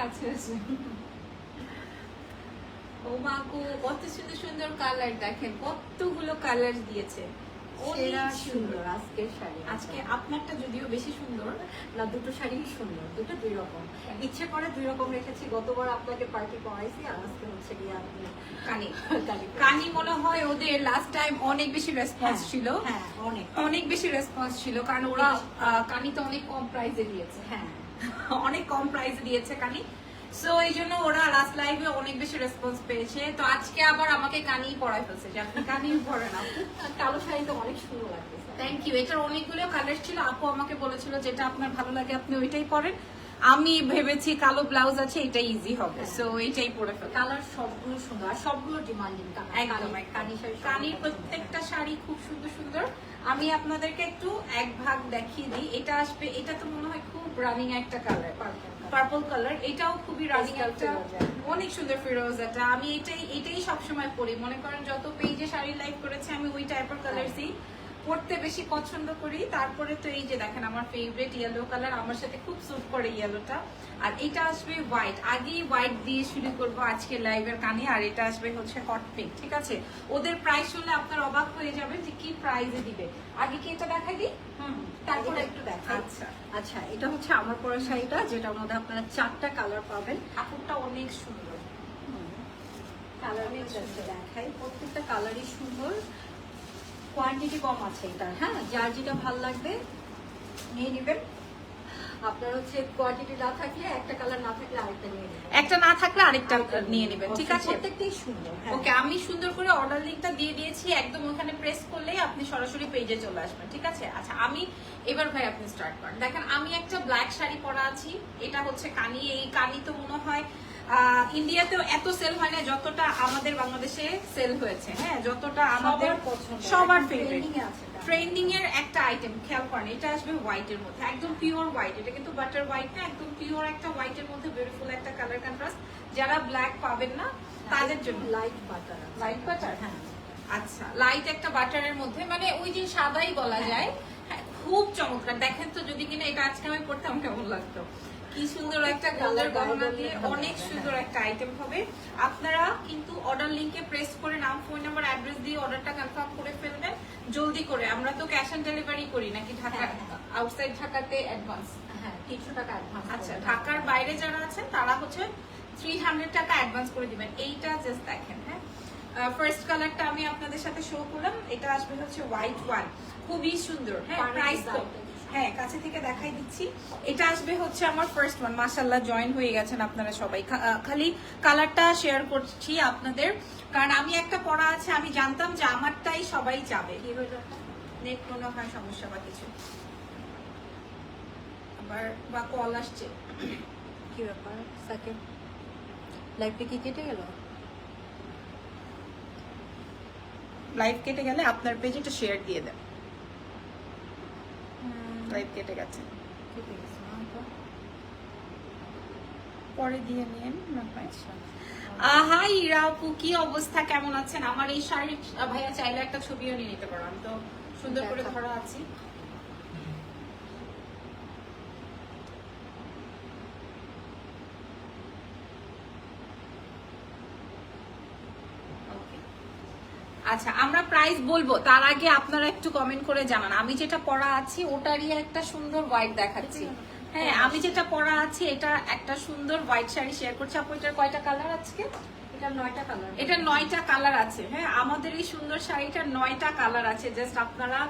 কাছে আছে। ও কত সুন্দর সুন্দর কালার দেখেন কতগুলো কালার দিয়েছে। অনেক সুন্দর। আজকের শাড়ি। আজকে আপনারটা যদিও বেশি সুন্দর না দুটো শাড়ি সুন্দর দুটো দুই রকম। ইচ্ছে করে দুই রকম রেখেছি গতবার আপনাকে পার্টি পরাইছি আর আজকে হচ্ছে গিয়ে আপনি কানি। কানি মনে হয় ওদের লাস্ট টাইম অনেক বেশি রেসপন্স ছিল। হ্যাঁ অনেক। অনেক বেশি রেসপন্স ছিল কারণ ওরা কানি তো অনেক কম প্রাইসে দিয়েছে। হ্যাঁ। অনেক কম প্রাইসে দিয়েছে কানি। সো এই জন্য ওরা লাস্ট লাইভে অনেক বেশি রেসপন্স পেয়েছে। তো আজকে আবার আমাকে কানি পড়াই ফেলছে যে আপনি কানি আপু আর কালো শাড়িটা অনেক সুন্দর লাগতেছে থ্যাংক ইউ এটার অনেকগুলো কালার ছিল। আপু আমাকে বলেছিল যেটা আপনার ভালো লাগে আপনি ওইটাই পরেন। আমি ভেবেছি কালো ব্লাউজ আছে এটা ইজি হবে। সো এইটাই পরে ফেল কালার সবগুলো সুন্দর আর সবগুলো ডিমান্ডিং একদম কানি শাড়ি কানির প্রত্যেকটা শাড়ি খুব সুন্দর সুন্দর। আমি আপনাদেরকে একটু এক ভাগ দেখিয়ে দিই। এটা আসবে এটা তো মনে হয় খুব রানিং একটা কালার পার্পল কালার এটাও খুবই রানিং একটা অনেক সুন্দর ফিরোজাটা আমি এটাই এটাই সবসময় পরি। মনে করেন যত পেজে শাড়ি লাইক করেছে আমি ওই টাইপের কালারসই পড়তে বেশি পছন্দ করি। তারপরে তো এই যে দেখেন আমার ফেভারিট ইয়েলো কালার আমার সাথে খুব স্যুট করে ইয়েলোটা আর এটা আসবে হোয়াইট আগেই হোয়াইট দিয়ে শুরু করব আজকে লাইভের কানে আর এটা আসবে হচ্ছে হট পিঙ্ক ঠিক আছে? ওদের প্রাইস শুনলে আপনার অবাক হয়ে যাবে যে কি প্রাইসে দিবে। আগে কি এটা দেখাই দিই? হুম তারপরে একটু দেখাই। আচ্ছা। আচ্ছা এটা হচ্ছে আমার পরা শাড়িটা যেটার মধ্যে আপনারা চারটা কালার পাবেন। কাপড়টা অনেক সুন্দর। কালার দেখাই। প্রত্যেকটা কালারই সুন্দর। কোয়ান্টিটি কম আছে এটা হ্যাঁ? যার যেটা ভালো লাগবে নিয়ে নেবেন। আপনার হচ্ছে কোয়ান্টিটি না থাকলে একটা কালার না থাকলে আরেকটা নিয়ে নেবেন। একটা না থাকলে আরেকটা নিয়ে নেবেন। ঠিক আছে? প্রত্যেকটাই সুন্দর হ্যাঁ। ওকে আমি সুন্দর করে অর্ডার লিঙ্কটা দিয়ে দিয়েছি একদম ওখানে প্রেস করলেই আপনি সরাসরি পেজে চলে আসবেন ঠিক আছে? আচ্ছা আমি এবার ভাই আপনি স্টার্ট করেন। দেখেন আমি একটা ব্ল্যাক শাড়ি পরা আছি এটা হচ্ছে কানি এই কানি তো মনে হয় ইন্ডিয়াতেও এত সেল হয় না যতটা আমাদের বাংলাদেশে সেল হয়েছে। হ্যাঁ যতটা আমাদের সবার ফেভারিট। ট্রেন্ডিং এর একটা আইটেম খেয়াল করেন এটা আসবে হোয়াইট এর মধ্যে একদম পিওর হোয়াইট এটা কিন্তু বাটার হোয়াইট না একদম পিওর একটা হোয়াইট এর মধ্যে বিউটিফুল একটা কালার কন্ট্রাস্ট যারা ব্ল্যাক পাবেন না তাদের জন্য। লাইট বাটার লাইট বাটার হ্যাঁ। আচ্ছা লাইট একটা বাটারের মধ্যে মানে ওই যে সাদাই বলা যায় হ্যাঁ, খুব চমৎকার। দেখেন তো যদি কিনা এটা আজকে আমি পড়তাম কেমন লাগতো। কি সুন্দর একটা গোল্ডের গহনা দিয়ে অনেক সুন্দর একটা আইটেম হবে। আপনারা কিন্তু অর্ডার লিংকে প্রেস করে নাম ফোন নাম্বার অ্যাড্রেস দিয়ে অর্ডারটা কনফার্ম করে ফেলবেন। জলদি করে আমরা তো ক্যাশ অন ডেলিভারি করি নাকি ঢাকা হ্যাঁ, হ্যাঁ। আউটসাইড ঢাকাতে অ্যাডভান্স হ্যাঁ তিনশো টাকা অ্যাডভান্স আচ্ছা ঢাকার বাইরে যারা আছেন তারা হচ্ছে থ্রি হান্ড্রেড টাকা অ্যাডভান্স করে দিবেন। এইটা জাস্ট দেখেন হ্যাঁ। ফার্স্ট কালারটা আমি আপনাদের সাথে শো করলাম। এটা আসবে হচ্ছে হোয়াইট ওয়ান খুবই সুন্দর হ্যাঁ প্রাইস হ্যাঁ কাছে থেকে দেখাই দিচ্ছি। এটা আসবে হচ্ছে আমার ফার্স্ট ওয়ান মাশাল্লাহ জয়েন হয়ে গেছেন আপনারা সবাই। খালি কালারটা শেয়ার করছি আপনাদের। কারণ আমি একটা পড়া আছে আমি জানতাম যে আমারটাই সবাই যাবে নেট মনে হয় সমস্যা বা কিছু? আবার বা কল আসছে। কি ব্যাপার? সেকেন্ড লাইফটা কি কেটে গেল? লাইভ কেটে গেলে আপনার পেজে একটা শেয়ার দিয়ে দেন। লাইভ কেটে গেছে? পরে দিয়ে নিন আচ্ছা। আহা ইরা আপু কি অবস্থা? কেমন আছেন? আমার এই ভাইয়া চাইলে একটা ছবিও নিয়ে নিতে পারো। আমি তো সুন্দর করে ধরা আছি। আচ্ছা প্রাইস বলব তার আগে আপনারা একটু কমেন্ট করে জানান। আমি যেটা পরা আছি ওটারই একটা সুন্দর হোয়াইট দেখাচ্ছি। হ্যাঁ আমি যেটা পরা আছি এটা একটা সুন্দর হোয়াইট শাড়ি শেয়ার করছি। আপু এটার কয়টা কালার আজকে? এটা নয়টা কালার এটা নয়টা কালার আছে। হ্যাঁ আমাদের এই সুন্দর শাড়িটার নয়টা কালার আছে জাস্ট আপনারা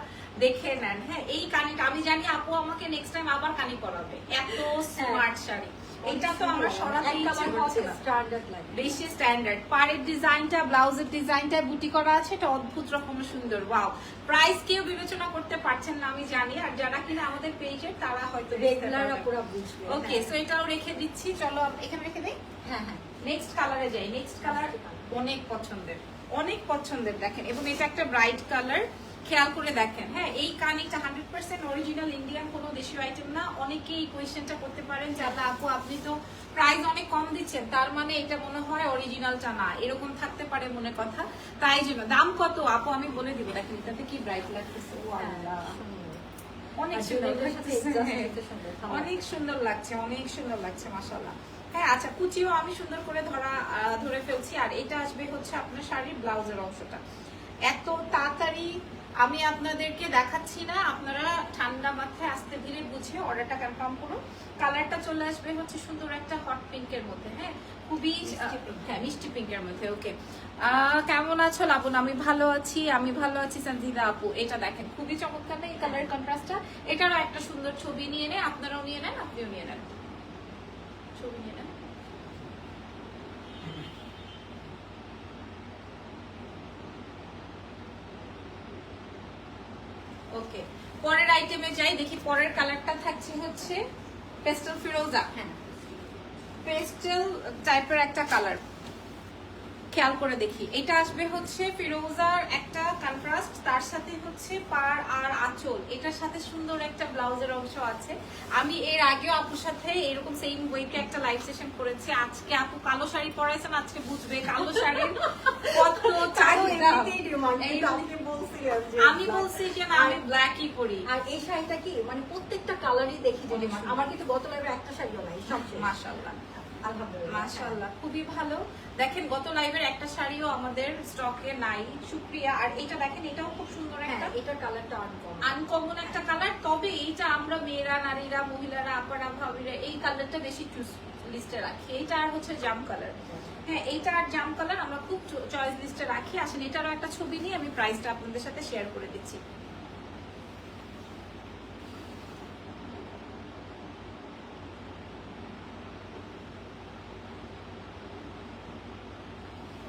দেখে নেন। হ্যাঁ এই কানিটা আমি জানি আপু আমাকে নেক্সট টাইম আবার কানি পরাবে। এত স্মার্ট শাড়ি। এটা তো আমার সরাতেই করছে স্ট্যান্ডার্ড লাগে বেশি স্ট্যান্ডার্ড পাড়ের ডিজাইনটা ব্লাউজের ডিজাইনটা বুটি করা আছে এটা অদ্ভুত রকমের সুন্দর ওয়াও প্রাইস কেউ বিবেচনা করতে পারছেন না আমি জানি। আর যারা কিনা আমাদের পেজের তারা হয়তো রেগুলার পুরো বুঝবে ওকে সো এটাও রেখে দিচ্ছি। চলো এখানে রেখে দেই? হ্যাঁ হ্যাঁ। নেক্সট কালারে যাই। নেক্সট কালার অনেক পছন্দের। অনেক পছন্দের দেখেন। এবং এটা একটা ব্রাইট কালার খেয়াল করে দেখেন। হ্যাঁ এই কানিটা হান্ড্রেড পার্সেন্ট অরিজিনাল ইন্ডিয়ান কোনো দেশীয় আইটেম না। অনেকেই এই কোয়েশ্চেনটা করতে পারেন যে আল্লাহ আপু আপনি তো প্রাইস অনেক কম দিচ্ছেন। তার মানে এটা মনে হয় অরিজিনালটা না। এরকম থাকতে পারে মনে কথা। তাই জন্য দাম কত? আপু আমি বলে দিব। দেখেন এটাতে কি ব্রাইট লাগতেছে? অনেক সুন্দর করতে সুন্দর, ভালো অনেক সুন্দর লাগছে অনেক সুন্দর লাগছে মাশাআল্লাহ। হ্যাঁ আচ্ছা কুচিও আমি সুন্দর করে ধরা ধরে ফেলছি। আর এটা আসবে হচ্ছে আপনার শাড়ির ব্লাউজের অংশটা। এত তাড়াতাড়ি আমি আপনাদেরকে দেখাচ্ছি না আপনারা ঠান্ডা মাথায় আস্তে ধীরে বুঝে অর্ডারটা কনফার্ম করুন। কালারটা চলে আসবে হচ্ছে সুন্দর একটা হট পিঙ্কের মধ্যে হ্যাঁ? খুবই। হ্যাঁ মিষ্টি পিঙ্কের মধ্যে ওকে কেমন আছো লাবণ আমি ভালো আছি আমি ভালো আছি সঞ্জিদা আপু। এটা দেখেন খুবই চমৎকার না এই কালার কন্ট্রাস্টটা এটারও একটা সুন্দর ছবি নিয়ে নেন আপনারাও নিয়ে নেন আপনিও নিয়ে নেন ছবি নিয়ে নেন ওকে পরের আইটেমে যাই দেখি পরের কালারটা থাকছে হচ্ছে পেস্টেল ফিরোজা হ্যাঁ। পেস্টেল টাইপের একটা কালার। খেয়াল করে দেখি। এটা আসবে হচ্ছে ফিরোজার একটা কন্ট্রাস্ট তার সাথে হচ্ছে পার আর আঁচল। এটার সাথে সুন্দর একটা ব্লাউজের অংশ আছে। আমি এর আগেও আপুর সাথে এরকম সেম ওয়েতে একটা লাইভ সেশন করেছি। আজকে আপু কালো শাড়ি পরাইছেন আজকে বুঝবে কালো শাড়ির। কত চাহিদা। যে আমি বলছি যে না আমি ব্ল্যাকই পরি। আর এই শাড়িটা কি মানে প্রত্যেকটা কালারই দেখি যে। আমার কিন্তু গত লাইভে একটা শাড়িও নাই সব মাশাআল্লাহ। আলহামদুলিল্লাহ। মাশাআল্লাহ খুবই ভালো। দেখেন গত লাইভের একটা শাড়িও আমাদের স্টকে নাই শুক্রিয়া আর এটা দেখেন এটাও খুব সুন্দর হ্যাঁ একটা এটার কালারটা আনকমন আনকমন একটা কালার তবে এইটা আমরা মেয়েরা নারীরা মহিলারা আপারা ভাবিরা এই কালারটা বেশি চুজ লিস্টে রাখি। এইটা আর হচ্ছে জাম কালার হ্যাঁ এইটা আর জাম কালার আমরা খুব চয়েস লিস্টে রাখি আসেন এটারও একটা ছবি নিয়ে আমি প্রাইসটা আপনাদের সাথে শেয়ার করে দিচ্ছি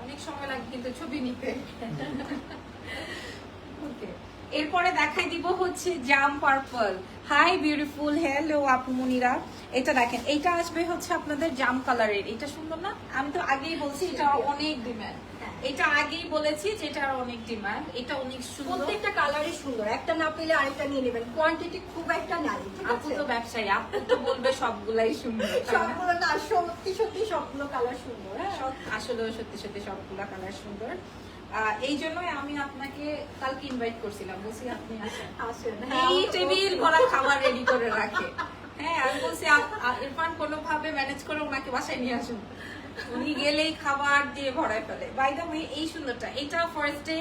অনেক সময় লাগে কিন্তু ছবি নিতে. এরপরে দেখাই দিব হচ্ছে জাম পার্পল। হাই বিউটিফুল হ্যালো আপু মুনিরা। এটা দেখেন এটা আসবে হচ্ছে আপনাদের জাম কালারের। এটা সুন্দর না? আমি তো আগেই বলছি এটা অনেক ডিমান্ড হ্যাঁ। এটা আগেই বলেছি যে এটার অনেক ডিমান্ড এটা অনেক সুন্দর। প্রত্যেকটা কালারই সুন্দর। একটা না পেলে আরেকটা নিয়ে নেবেন। কোয়ান্টিটি খুব একটা নাই আপু তো ব্যবসায়ী আপু তো বলবে সবগুলাই সুন্দর সবগুলো না সত্যি সত্যি সবগুলো কালার সুন্দর হ্যাঁ? আসলে সত্যি সত্যি সবগুলা কালার সুন্দর। এই জন্যই আমি আপনাকে কালকে ইনভাইট করছিলাম। বলছি আপনি আসেন। আসেন এই টেবিল করা খাবার রেডি করে রাখে। হ্যাঁ আমি বলছি ইরফান কোনোভাবে ম্যানেজ করে ওনাকে বাসায় নিয়ে আসুন। উনি গেলেই খাবার দিয়ে ভরায় ফেলে। বাই দ্য ওয়ে এই সুন্দরটা এটা ফার্স্ট ডে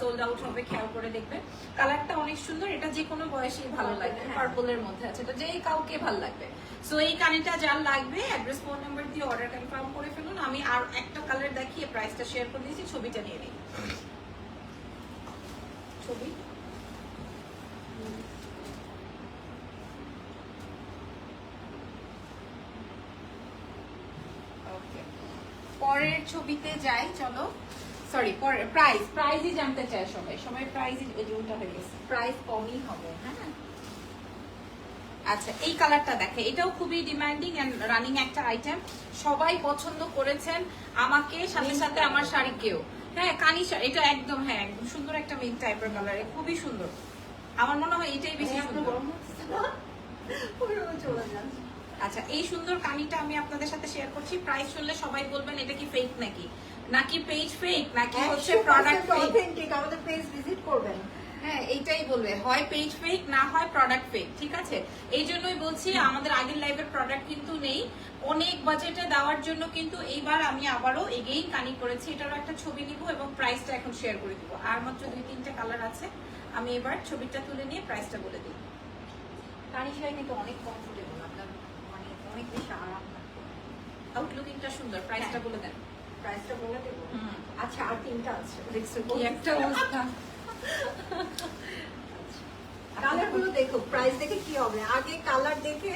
সোল্ড আউট হবে খেয়াল করে দেখবেন। কালারটা অনেক সুন্দর এটা যে কোনো বয়সেই ভালো লাগবে হ্যাঁ। পার্পলের মধ্যে আছে এটা যেই কাউকে ভালো লাগবে। সো এই কানিটা যার লাগবে অ্যাড্রেস ফোন নাম্বার দিয়ে অর্ডার কনফার্ম করে ফেলুন। আমি আর একটা কালার দেখিয়ে প্রাইসটা শেয়ার করে দিয়েছি ছবিটা নিয়ে নিই ছবি? পরের ছবিতে যাই চলো। সরি পরের প্রাইস প্রাইজই জানতে চায় সবাই। সবাই প্রাইজই ওই হয়ে গেছে। প্রাইস কমই হবে হ্যাঁ? আচ্ছা এই কালারটা দেখে। এটাও খুবই ডিমান্ডিং এন্ড রানিং একটা আইটেম সবাই পছন্দ করেছেন আমাকে সাথে সাথে আমার colour। শাড়িকেও। হ্যাঁ কানি এটা একদম হ্যাঁ একদম সুন্দর একটা মিন টাইপের কালার খুবই সুন্দর। আমার মনে হয় এটাই বেশি সুন্দর। আচ্ছা এই সুন্দর কানিটা আমি আপনাদের সাথে শেয়ার করছি। প্রাইস শুনলে সবাই বলবেন এটা কি ফেক নাকি? নাকি পেজ ফেক নাকি হচ্ছে প্রোডাক্ট ফেক অথেন্টিক আমাদের পেজ ভিজিট করবেন। হ্যাঁ এইটাই বলবে হয় পেজ ফেক না হয় প্রোডাক্ট ফেক ঠিক আছে? এই জন্যই বলছি আমাদের আগের লাইভের প্রোডাক্ট কিন্তু নেই। অনেক বাজেটে দেওয়ার জন্য কিন্তু এইবার আমি আবারও এগেইন কানি করেছি। এটারও একটা ছবি নিব এবং প্রাইসটা এখন শেয়ার করে দিব। আর মাত্র দুই তিনটে কালার আছে। আমি এবার ছবিটা তুলে নিয়ে প্রাইসটা বলে দিই। কানি শাড়ি কিন্তু অনেক কমফোর্টেবল আপনার মানে অনেক বেশি আরাম আউটলুকিংটা সুন্দর প্রাইসটা বলে দেন। প্রাইসটা বলে দেবো। আচ্ছা আর তিনটা আছে দেখছ? কি একটা অবস্থা। কালারগুলো দেখো প্রাইস দেখে কি হবে? আগে কালার দেখে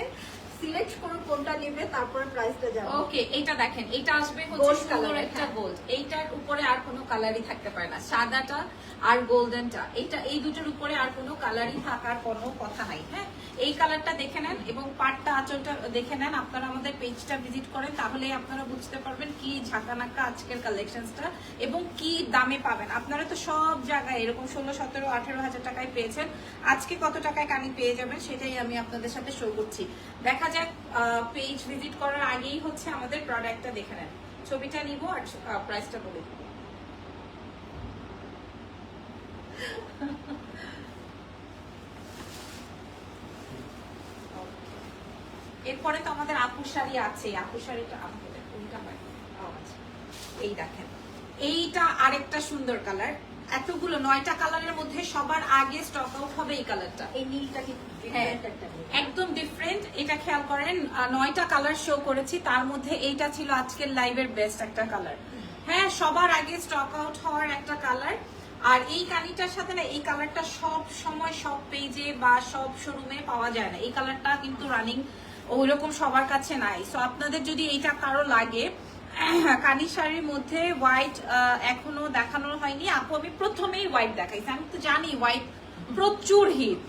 সিলেক্ট করো কোনটা নেবে তারপরে প্রাইসটা যাবে ওকে এইটা দেখেন এটা আসবে হচ্ছে সুন্দর একটা। গোল্ড এইটার উপরে আর কোনো কালারই থাকতে পারে না। সাদাটা আর গোল্ডেনটা এইটা এই দুটোর উপরে আর কোনো কালারই থাকার কোনো কথা নাই হ্যাঁ? এই কালারটা দেখে নেন এবং পাটটা আঁচলটা দেখে নেন। আপনারা আমাদের পেজটা ভিজিট করেন তাহলে আপনারা বুঝতে পারবেন কি ঝাঁকানাকা আজকের কালেকশনসটা এবং কি দামে পাবেন। আপনারা তো সব জায়গায় এরকম ষোলো সতেরো আঠেরো হাজার টাকায় পেয়েছেন। আজকে কত টাকায় কানি পেয়ে যাবেন সেটাই আমি আপনাদের সাথে শো করছি। দেখা যাক পেজ ভিজিট করার আগেই হচ্ছে আমাদের প্রোডাক্টটা দেখে নেন। ছবিটা নিব আর প্রাইসটা বলে দিব। এরপরে তো আমাদের আপুর শাড়ি আছে। আপুর শাড়িটা আমাদের কোনটা হয়? আচ্ছা। এই দেখেন। এইটা আরেকটা সুন্দর কালার এতগুলো নয়টা কালারের মধ্যে সবার আগে স্টক আউট হবে এই কালারটা। এই নীলটা কি হ্যাঁ। একদম ডিফারেন্ট এটা খেয়াল করেন নয়টা কালার শো করেছি তার মধ্যে এইটা ছিল আজকের লাইভের বেস্ট একটা কালার হ্যাঁ সবার আগে স্টক আউট হওয়ার একটা কালার আর এই কানিটার সাথে না এই কালারটা সব সময় সব পেজে বা সব শোরুমে পাওয়া যায় না। এই কালারটা কিন্তু রানিং ওইরকম সবার কাছে নাই। সো আপনাদের যদি এইটা কারও লাগে কানি শাড়ির মধ্যে হোয়াইট এখনও দেখানো হয়নি। আপু আমি প্রথমেই হোয়াইট দেখাইছি। আমি তো জানি হোয়াইট প্রচুর হিট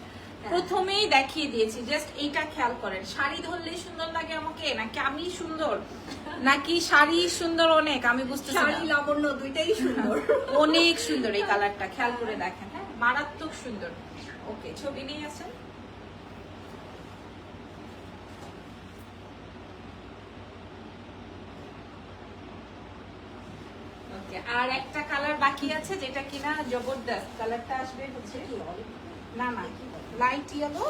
প্রথমেই দেখিয়ে দিয়েছি। জাস্ট এইটা খেয়াল করেন। শাড়ি ধরলেই সুন্দর লাগে আমাকে নাকি আমি সুন্দর? নাকি শাড়ি সুন্দর অনেক? আমি বুঝতে শাড়ি লাবণ্য দুইটাই সুন্দর। অনেক সুন্দর এই কালারটা খেয়াল করে দেখেন হ্যাঁ মারাত্মক সুন্দর। ওকে ছবি নিয়ে আসেন। ওকে আর একটা কালার বাকি আছে যেটা কিনা জবরদস্ত কালারটা আসবে হচ্ছে না না লাইট ইয়েলো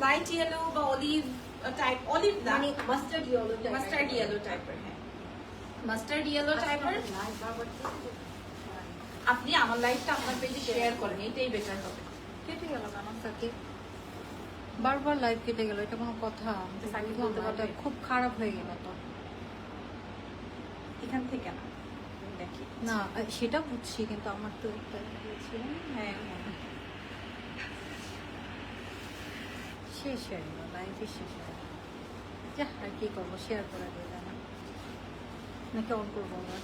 লাইট ইয়েলো বা অলিভ টাইপ অলিভ না মানে মাস্টার্ড ইয়েলো মাস্টার্ড ইয়েলো টাইপের হ্যাঁ। মাস্টার্ড ইয়েলো টাইপের আপনি আমার লাইফটা আপনার পেজে শেয়ার করেন এটাই বেটার হবে। কেটে গেল কেন সাকিব বারবার লাইভ কেটে গেল এটা কোনো কথা? খুব খারাপ হয়ে গেল তো। এখান থেকে না। না সেটা বুঝছি কিন্তু আমার তো হ্যাঁ হ্যাঁ। শেষ হয়ে গেল লাইফে শেষ হয়ে গেল যা আর কি করব শেয়ার করে জানা নাকি অন করব আবার?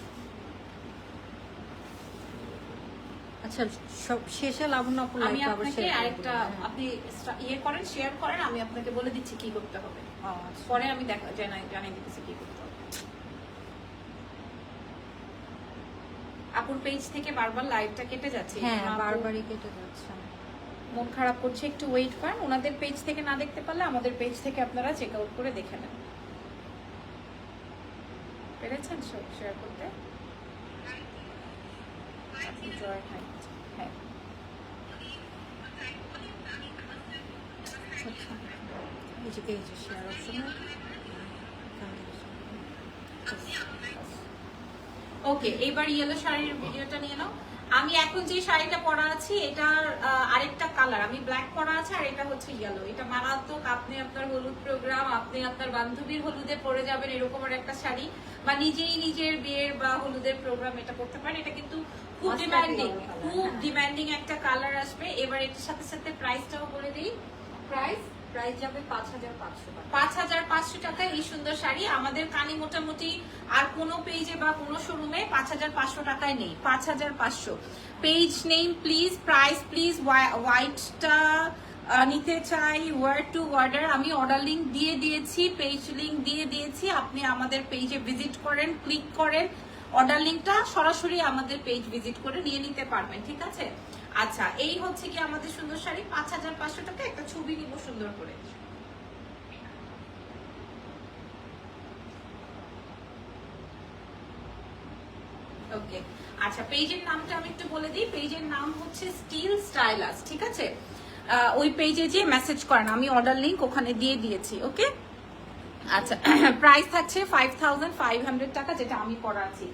আচ্ছা সব শেষে লাবণ্য আপুর আমি আপনাকে আরেকটা আপনি ইয়ে করেন শেয়ার করেন আমি আপনাকে বলে দিচ্ছি কি করতে হবে। আচ্ছা। পরে আমি দেখা জানাই জানাই দিতেছি কি করতে হবে আপুর পেজ থেকে বারবার লাইভটা কেটে যাচ্ছে। হ্যাঁ বারবারই কেটে যাচ্ছে। মন খারাপ করছে একটু ওয়েট করেন। ওনাদের পেজ থেকে না দেখতে পারলে আমাদের পেজ থেকে আপনারা চেক আউট করে দেখে নেন। পেরেছেন সব শেয়ার করতে? হ্যাঁ এই যে শেয়ার অপশন ওকে এবার ইয়েলো শাড়ির ভিডিওটা নিয়ে নাও। আমি এখন যে শাড়িটা পরা আছি এটার আরেকটা কালার আমি ব্ল্যাক পরা আছে আর এটা হচ্ছে ইয়েলো এটা মারাত্মক। আপনি আপনার হলুদ প্রোগ্রাম আপনি আপনার বান্ধবীর হলুদে পরে যাবেন এরকম আর একটা শাড়ি। বা নিজেই নিজের বিয়ের বা হলুদের প্রোগ্রাম এটা করতে পারেন। এটা কিন্তু খুব ডিমান্ডিং খুব। ডিমান্ডিং একটা কালার আসবে। এবার এটার সাথে সাথে প্রাইসটাও বলে দিই। প্রাইস পাঁচ হাজার পাঁচশো পাঁচ হাজার পাঁচশো এই সুন্দর শাড়ি। আমাদের মোটামুটি আর কোনো পেজে বা কোনো শোরুমে পাঁচ হাজার পাঁচশো টাকায় নেই। পাঁচ হাজার পাঁচশো। পেজ প্লিজ প্লিজ হোয়াইটটা নিতে চাই ওয়ার্ড টু অর্ডার আমি অর্ডার লিঙ্ক দিয়ে দিয়েছি পেজ লিঙ্ক দিয়ে দিয়েছি। আপনি আমাদের পেজে ভিজিট করেন ক্লিক করেন। অর্ডার লিঙ্কটা সরাসরি আমাদের পেজ ভিজিট করে নিয়ে নিতে পারবেন, ঠিক আছে? আচ্ছা এই হচ্ছে কি আমাদের সুন্দর শাড়ি? পাঁচ হাজার পাঁচশো টাকা একটা ছবি নিব সুন্দর করে। ওকে আচ্ছা পেজের নামটা আমি একটু বলে দিই। পেজের নাম হচ্ছে স্টিল স্টাইলাস ঠিক আছে? ওই পেজে যে মেসেজ করেন আমি অর্ডার লিংক ওখানে দিয়ে দিয়েছি ওকে আচ্ছা প্রাইস থাকছে ফাইভ থাউজেন্ড ফাইভ হান্ড্রেড টাকা যেটা আমি পড়াচ্ছি।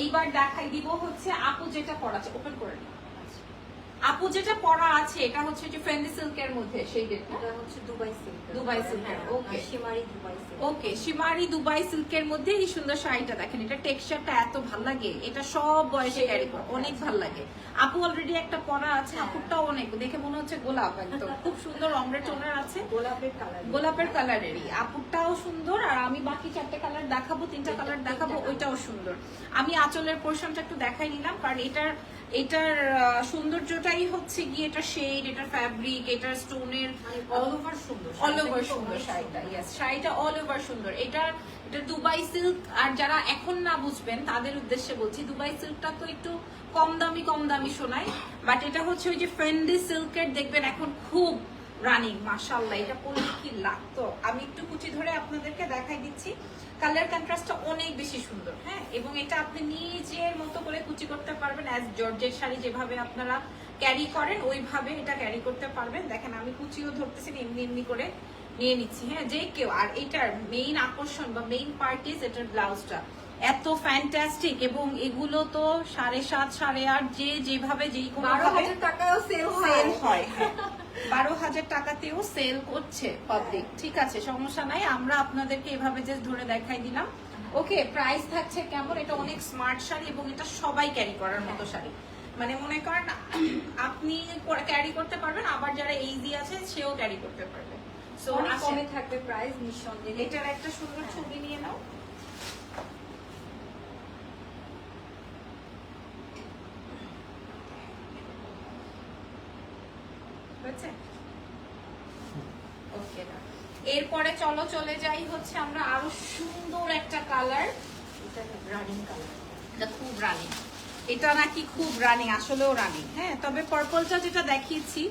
এইবার দেখাই দিব হচ্ছে আপু যেটা পড়াচ্ছে ওপেন করে নিন। আপু যেটা পড়া আছে এটা হচ্ছে যে ফেন্ডি সিল্কের মধ্যে সেই ডেটটা এটা হচ্ছে Dubai silk Dubai silk, okay. Shimmery Dubai silk okay shimmery Dubai সিল্কের মধ্যে এই সুন্দর শাড়িটা দেখেন এটা টেক্সচারটা এত ভালো লাগে এটা সব বয়সে ক্যারি করে অনেক ভালো লাগে। আপু অলরেডি একটা পরা আছে হ্যাঁ। আপুরটাও অনেক দেখে মনে হচ্ছে গোলাপ একদম। খুব সুন্দর অমরে টোনার আছে। গোলাপের কালার গোলাপের কালারেরই আপুরটাও সুন্দর আর আমি বাকি চারটে কালার দেখাবো তিনটা কালার দেখাবো ওইটাও সুন্দর। আমি আঁচলের পোর্শনটা একটু দেখাই নিলাম কারণ এটার এটার সৌন্দর্যটাই হচ্ছে কি এটা শেড এটা ফ্যাব্রিক এটা স্টোনের অল ওভার সুন্দর অল ওভার সুন্দর শাড়িটা ইয়াস শাড়িটা অল ওভার সুন্দর। এটা এটা দুবাই সিল্ক আর যারা এখন না বুঝবেন তাদের উদ্দেশ্যে বলছি দুবাই সিল্কটা তো একটু কম দামি কম দামি শোনায় বাট এটা হচ্ছে ওই যে ফেন্ডি সিল্কের দেখবেন এখন খুব রানিং মাশাল্লাহ এটা পরলে কি লাগতো? আমি একটু কুচি ধরে আপনাদেরকে দেখাই দিচ্ছি। কালার কন্ট্রাস্টটা অনেক বেশি সুন্দর হ্যাঁ? এবং এটা আপনি নিজের মতো করে কুচি করতে পারবেন অ্যাজ জর্জের শাড়ি যেভাবে আপনারা ক্যারি করেন ওইভাবে এটা ক্যারি করতে পারবেন। দেখেন আমি কুচিও ধরতেছি এমনি এমনি করে নিয়ে নিচ্ছি হ্যাঁ? যে কেউ আর এটার মেইন আকর্ষণ বা মেইন পার্ট ইজ এটার ব্লাউজটা এত ফ্যান্টাস্টিক এবং এগুলো তো সাড়ে সাত সাড়ে আট যে যেভাবে যেই কোনো টাকাও সেল সেল হয়। হ্যাঁ। বারো হাজার টাকাতেও সেল করছে পাবলিক ঠিক আছে? সমস্যা নাই আমরা আপনাদেরকে এভাবে জাস্ট ধরে দেখাই দিলাম। ওকে প্রাইস থাকছে কেমন? এটা অনেক স্মার্ট শাড়ি এবং এটা সবাই ক্যারি করার মতো শাড়ি। মানে মনে করেন আপনি ক্যারি করতে পারবেন আবার যারা এইজি আছে সেও ক্যারি করতে পারবে। সো অনেক কমে থাকবে প্রাইস নিঃসন্দেহে। এটার একটা সুন্দর ছবি নিয়ে নাও। এরপরে চলো, চলে যাই হচ্ছে আমরা আরও সুন্দর একটা কালার রানিং এটা খুব রানিং এটা নাকি খুব রানিং আসলেও রানিং হ্যাঁ তবে পার্পলটা যেটা দেখিয়েছি,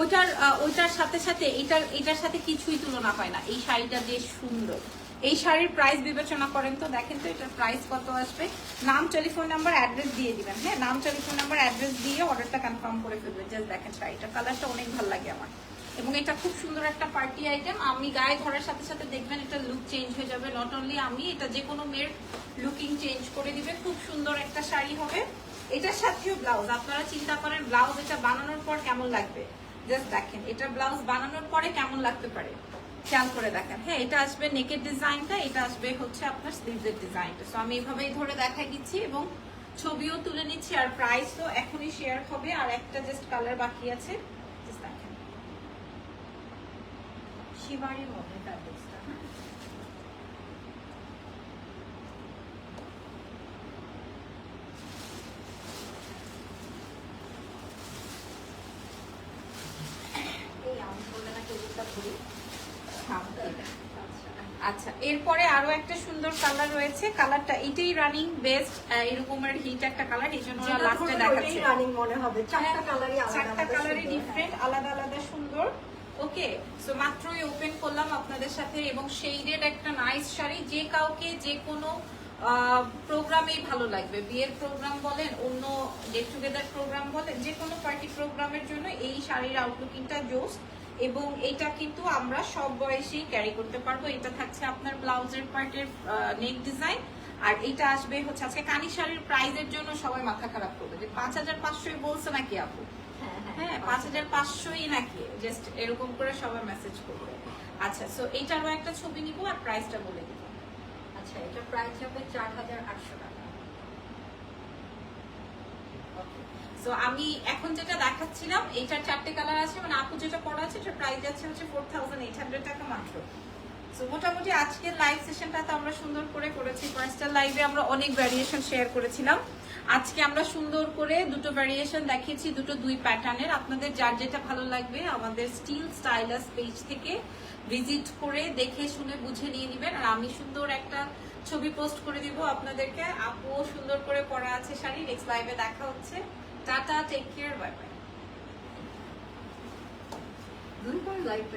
ওইটার ওইটার সাথে সাথে, এটার এটার সাথে কিছুই তুলনা হয় না। এই শাড়িটা বেশ সুন্দর। এই শাড়ির প্রাইস বিবেচনা করেন তো, দেখেন তো এটার প্রাইস কত আসবে। নাম টেলিফোন নাম্বার অ্যাড্রেস দিয়ে দিবেন। হ্যাঁ নাম টেলিফোন নাম্বার অ্যাড্রেস দিয়ে অর্ডারটা কনফার্ম করে ফেলবেন। জাস্ট দেখেন শাড়িটা কালারটা অনেক ভালো লাগে আমার। এবং এটা খুব সুন্দর একটা পার্টি আইটেম আমি গায়ে ধরার সাথে সাথে দেখবেন এটা লুক চেঞ্জ হয়ে যাবে। নট অনলি আমি, এটা যে কোনো মেয়ের লুকিং চেঞ্জ করে দিবে। খুব সুন্দর একটা শাড়ি হবে। এটার সাথেও ব্লাউজ আপনারা চিন্তা করেন ব্লাউজ এটা বানানোর পর কেমন লাগবে? জাস্ট দেখেন, এটা ব্লাউজ বানানোর পরে কেমন লাগতে পারে? খেয়াল করে দেখেন। হ্যাঁ এটা আসবে নেকের ডিজাইনটা, এটা আসবে হচ্ছে আপনার স্লিভের ডিজাইনটা। সো আমি এভাবেই ধরে দেখা দিচ্ছি এবং ছবিও তুলে নিচ্ছি আর প্রাইস তো এখনই শেয়ার হবে। আর একটা জাস্ট কালার বাকি আছে। দেখেন। শিবারির হবে ফ্যাব্রিক্সটা এই আমি বললে না কেজিটা ধরি হ্যাঁ, আচ্ছা আচ্ছা এরপরে আরও একটা সুন্দর কালার রয়েছে। কালারটা এটাই রানিং বেস্ট এরকমের হিট একটা কালার এই জন্য ওরা লাস্টে দেখাচ্ছে। রানিং মনে হবে। চারটা কালারই আলাদা চারটা কালারই ডিফারেন্ট আলাদা আলাদা সুন্দর। ওকে সো মাত্রই ওপেন করলাম আপনাদের সাথে এবং সেইডের একটা নাইস শাড়ি। যে কাউকে যে কোনো প্রোগ্রামেই ভালো লাগবে। বিয়ের প্রোগ্রাম বলেন অন্য গেট টুগেদার প্রোগ্রাম বলেন যে কোনো পার্টি প্রোগ্রামের জন্য এই শাড়ির আউটলুকিংটা জোস এবং এটা কিন্তু আমরা সব বয়সেই ক্যারি করতে পারব। এটা থাকছে আপনার ব্লাউজের পার্টের নেক ডিজাইন আর এটা আসবে হচ্ছে আজকে কানি শাড়ির প্রাইজের জন্য সবাই মাথা খারাপ করবে। যে পাঁচ হাজার পাঁচশোই বলছে নাকি আপু? হ্যাঁ হ্যাঁ পাঁচ হাজার। পাঁচশোই নাকি? জাস্ট এরকম করে সবাই মেসেজ করবে। আচ্ছা সো এইটারও একটা ছবি নিব আর প্রাইসটা বলে দিব। আচ্ছা এটা প্রাইস হবে চার হাজার আটশো টাকা। সো আমি এখন যেটা দেখাচ্ছিলাম, এইটার চারটে কালার আছে মানে আপু যেটা পড়া আছে, এটার প্রাইস যাচ্ছে হচ্ছে ফোর থাউজেন্ড এইট হান্ড্রেড টাকা মাত্র। সো মোটামুটি আজকের লাইভ সেশনটাতে আমরা সুন্দর করে করেছি। পার্সোনাল লাইভে আমরা অনেক ভ্যারিয়েশন শেয়ার করেছিলাম। আজকে আমরা সুন্দর করে দুটো ভ্যারিয়েশন দেখিয়েছি, দুটো দুই প্যাটার্নের আপনাদের যার যেটা ভালো লাগবে, আমাদের স্টিল স্টাইলাস পেজ থেকে ভিজিট করে দেখে, শুনে, বুঝে নিয়ে নেবেন। আর আমি সুন্দর একটা ছবি পোস্ট করে দিব আপনাদেরকে। আপুও সুন্দর করে পরা আছে শাড়ি। নেক্সট লাইভে দেখা হচ্ছে। Tata, take care. Bye bye. Don't go like